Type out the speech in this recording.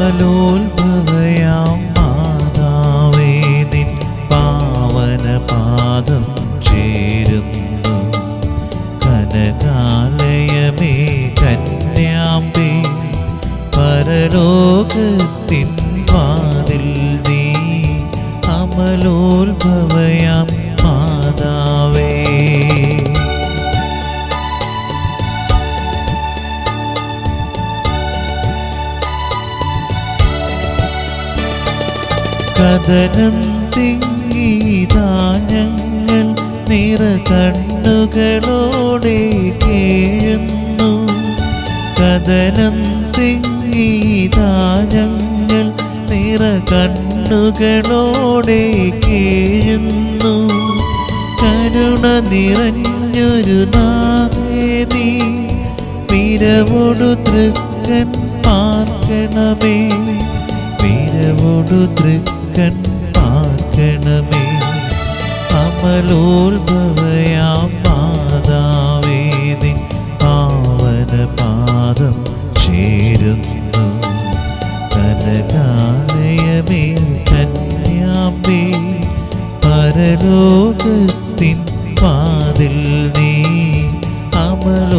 അമലോത്ഭവയാം മാതാവേ നിൻ പാവനപാദം ചേരുന്നു. കനകാലയമേ കന്യാമ്പേ പരലോകത്തിൻ കഥനം തിങ്ങിതാ ഞങ്ങൾ നിറ കണ്ണുകളോടെ കേഴുന്നു. കഥനം തിങ്ങിതാ ഞങ്ങൾ നിറ കണ്ണുകളോടെ കേഴുന്നു. കരുണ നിറഞ്ഞൊരു നാദേതി പിരവോടു തൃക്കൻ പാർക്കണമേ പിരവോടു തൃക്കൻ കൺ പാർക്കണമേ. അമലോത്ഭവയാം പാവന പാദം ചേരുന്നു. കനകാലയമേ കന്യാമ്പേ പരലോകത്തിൻ പാതിൽ നീ അമലോ